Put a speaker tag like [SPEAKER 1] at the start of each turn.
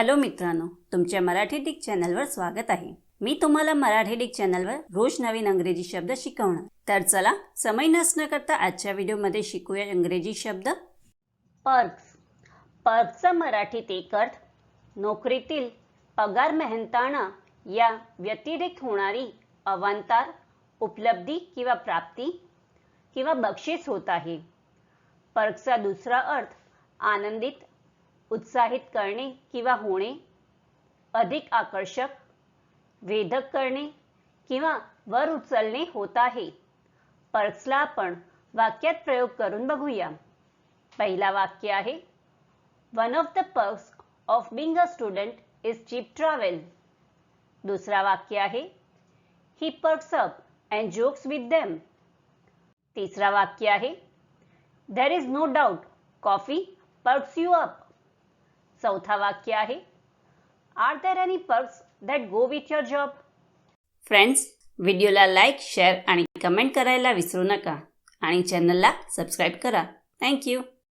[SPEAKER 1] Hello मित्रांनो तुमच्या Marathi Dick चॅनलवर स्वागत आहे. मी तुम्हाला मराठी डिक चॅनलवर रोज नवीन अंग्रेजी शब्द शिकवणार. तर चला समय नसणं करता आजच्या व्हिडिओमध्ये शिकूया इंग्रजी शब्द. पर्क्स. पर्क्सचा मराठीत एक अर्थ नोकरीतील पगार मेहनताना या व्यतिरिक्त होणारी अवांतर उपलब्धी किंवा प्राप्ती किंवा बक्षीस होत आहे. पर्कचा दुसरा अर्थ आनंदित उत्साहित करणे किंवा होणे अधिक आकर्षक वेधक करणे किंवा वर उचलणे होत आहे. पर्क्सला आपण वाक्यात प्रयोग करून बघूया. पहिला वाक्य आहे one of the perks of being a student is cheap travel दुसरा वाक्य आहे he perks up and jokes with them तिसरा वाक्य आहे there is no doubt coffee perks you up चौथा वाक्य आहे. Are there any perks that go with your job friends व्हिडिओला लाईक शेअर आणि कमेंट करायला विसरू नका. आणि चॅनलला सबस्क्राईब करा. थँक्यू